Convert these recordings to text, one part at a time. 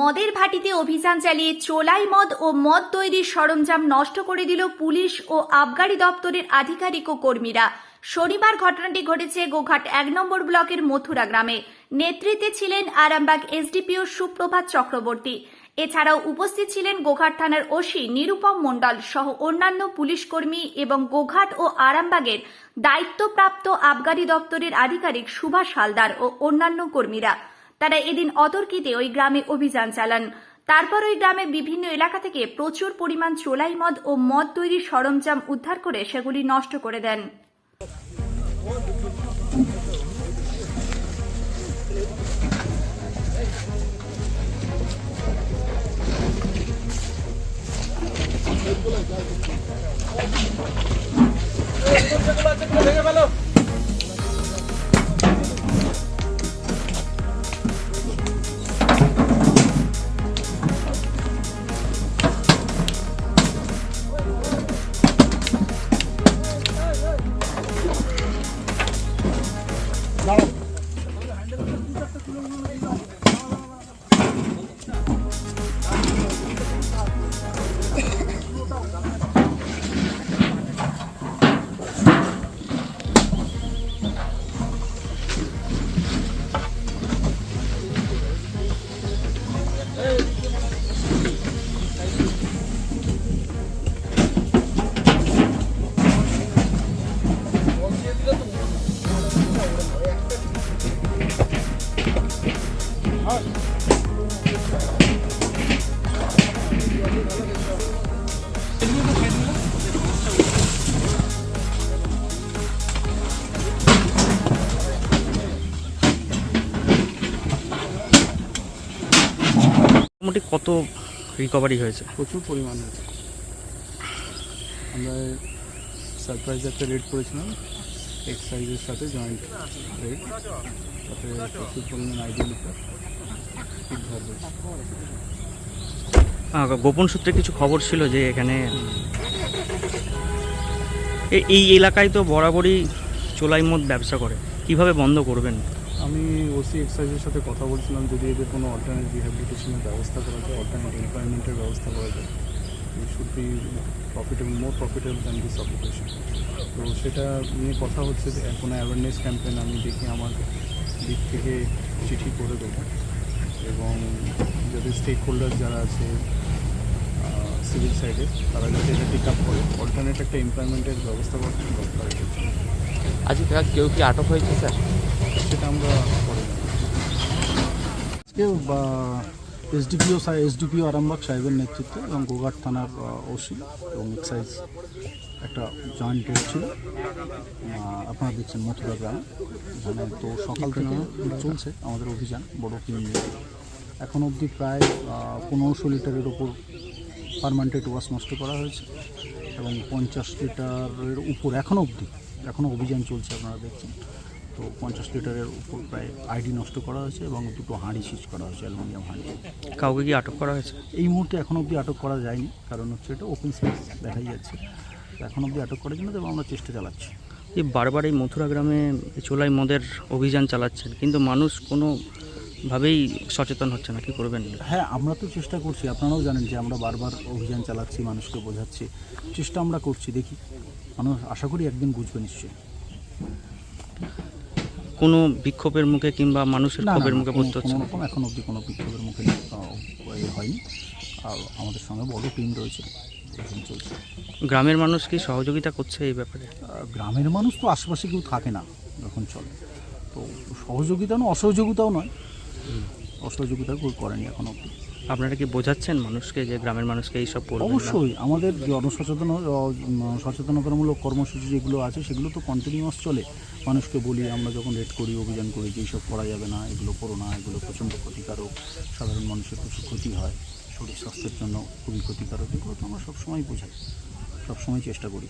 মদের ভাটিতে অভিযান চালিয়ে চোলাই মদ ও মদ তৈরির সরঞ্জাম নষ্ট করে দিল পুলিশ ও আবগারি দপ্তরের আধিকারিক ও কর্মীরা। শনিবার ঘটনাটি ঘটেছে গোঘাট এক নম্বর ব্লকের মথুরা গ্রামে। নেতৃত্বে ছিলেন আরামবাগ এসডিপিও সুপ্রভাত চক্রবর্তী। এছাড়াও উপস্থিত ছিলেন গোঘাট থানার ওসি নিরুপম মণ্ডল সহ অন্যান্য পুলিশ কর্মী এবং গোঘাট ও আরামবাগের দায়িত্বপ্রাপ্ত আবগারি দপ্তরের আধিকারিক সুভাষ হালদার ও অন্যান্য কর্মীরা। তারা এদিন অতর্কিতে ওই গ্রামে অভিযান চালান। তারপর ওই গ্রামের বিভিন্ন এলাকা থেকে প্রচুর পরিমাণ চোলাই মদ ও মদ তৈরির সরঞ্জাম উদ্ধার করে সেগুলি নষ্ট করে দেন। মোটামুটি কত রিকভারি হয়েছে? প্রচুর পরিমাণ হয়েছে। আমরা সারপ্রাইজ একটা রেড করেছিলাম। এক্সাইজের সাথে জয়েন্ট রেড তাতে প্রচুর পরিমাণ আইডি লিটার গোপন সূত্রে কিছু খবর ছিল যে এখানে এই এলাকায় তো বরাবরই চোলাই মদ ব্যবসা করে। কীভাবে বন্ধ করবেন? আমি ওসি এক্সাইজের সাথে কথা বলছিলাম, যদি এদের কোনো অল্টারনেট রিহ্যাবিলিটেশনের ব্যবস্থা করা যায় অল্টারনেট এমপ্লয়মেন্টের ব্যবস্থা করা যায় should be profitable more profitable than this occupation তো সেটা নিয়ে কথা হচ্ছে যে কোনো অ্যাওয়ারনেস ক্যাম্পেন আমি দেখি আমার দিক থেকে চিঠি করে দেবো। এবং যদি স্টেক হোল্ডার যারা আছে সিভিল সাইডে তারা যাতে এটা পিক আপ করে অল্টারনেট একটা এমপ্লয়মেন্টের ব্যবস্থা করতে দরকার আজকে তারা আজকে কেউ কি আটক হয়েছে স্যার সেটা আমরা করে। আজকে এসডিপিও এসডিপিও আরামবাগ সাহেবের নেতৃত্বে এবং গোঘাট থানার ওসি এবং এক্সাইজ একটা জয়েন্ট রেড ছিল। আপনারা দেখছেন মথুরা গ্রাম। এখানে তো সকাল থেকে চলছে আমাদের অভিযান, বড় নিয়ে। এখন অবধি প্রায় পনেরোশো লিটারের ওপর পারমানেন্টেড ওয়াশ নষ্ট করা হয়েছে এবং পঞ্চাশ লিটারের উপর এখনও অবধি এখনও অভিযান চলছে আপনারা দেখছেন। তো পঞ্চাশ লিটারের উপর প্রায় আইডি নষ্ট করা হয়েছে এবং দুটো হাঁড়ি সিজ করা হয়েছে অ্যালুমিনিয়াম হাঁড়ি। কাউকে কি আটক করা হয়েছে? এই মুহূর্তে এখন অবধি আটক করা যায়নি কারণ হচ্ছে এটা ওপেন স্পেস দেখাই যাচ্ছে। এখন অবধি আটক করার জন্য এবং আমরা চেষ্টা চালাচ্ছি। এই বারবার এই মথুরা গ্রামে চোলাই মদের অভিযান চালাচ্ছেন কিন্তু মানুষ কোনো ভাবেই সচেতন হচ্ছে না কি করবেন? হ্যাঁ আমরা তো চেষ্টা করছি আপনারাও জানেন যে আমরা বারবার অভিযান চালাচ্ছি মানুষকে বোঝাচ্ছি চেষ্টা আমরা করছি দেখি। মানুষ আশা করি একদিন বুঝবে নিশ্চয়ই। কোনো বিক্ষোভের মুখে কিংবা মানুষের ক্ষোভের মুখে পড়তে হচ্ছে কোনো না? রকম এখন অবধি কোনো বিক্ষোভের মুখে হয়নি। আর আমাদের সঙ্গে বড় টিম রয়েছে চলছে। গ্রামের মানুষ কি সহযোগিতা করছে এই ব্যাপারে? গ্রামের মানুষ তো আশেপাশে কেউ থাকে না যখন চলে। তো সহযোগিতা নয় অসহযোগিতাও নয়। অসহযোগিতা কেউ করেনি এখন অবধি। আপনারা কি বোঝাচ্ছেন মানুষকে যে গ্রামের মানুষকে এইসব? অবশ্যই আমাদের জনসচেতন সচেতনতামূলক কর্মসূচি যেগুলো আছে সেগুলো তো কন্টিনিউয়াস চলে। মানুষকে বলি, আমরা যখন রেড করি, অভিযান করি যে এইসব করা যাবে না, এগুলো করো না, এগুলো প্রচণ্ড ক্ষতিকারক। সাধারণ মানুষের প্রচুর ক্ষতি হয়। শরীর স্বাস্থ্যের জন্য খুবই ক্ষতিকারক। এগুলো তো আমরা সবসময় বোঝাই। সবসময় চেষ্টা করি।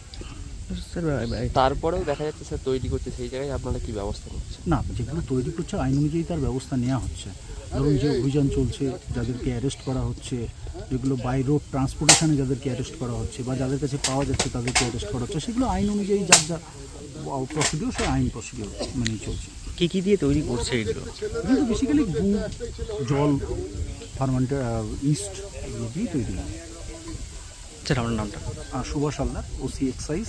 তারপরেও দেখা যাচ্ছে স্যার তৈরি করছে সেই জায়গায়। আপনারা কি ব্যবস্থা নিচ্ছেন? না যেগুলো তৈরি করছে আইন অনুযায়ী তার ব্যবস্থা নেওয়া হচ্ছে। ধরুন যে অভিযান চলছে যাদেরকে অ্যারেস্ট করা হচ্ছে যেগুলো বাই রোড ট্রান্সপোর্টেশনে যাদেরকে অ্যারেস্ট করা হচ্ছে বা যাদের কাছে পাওয়া যাচ্ছে তাদেরকে অ্যারেস্ট করা হচ্ছে সেগুলো আইন অনুযায়ী যার যা প্রসিডিওর সে আইন প্রসিডিওর মেনেই চলছে। কি কি দিয়ে তৈরি করছে এইগুলো কিন্তু বেসিক্যালি গুড় জল ফার্মান্টেড ইস্ট এগুলো দিয়ে তৈরি হয়। স্যার আপনার নামটা? আর Subhash Haldar OC excise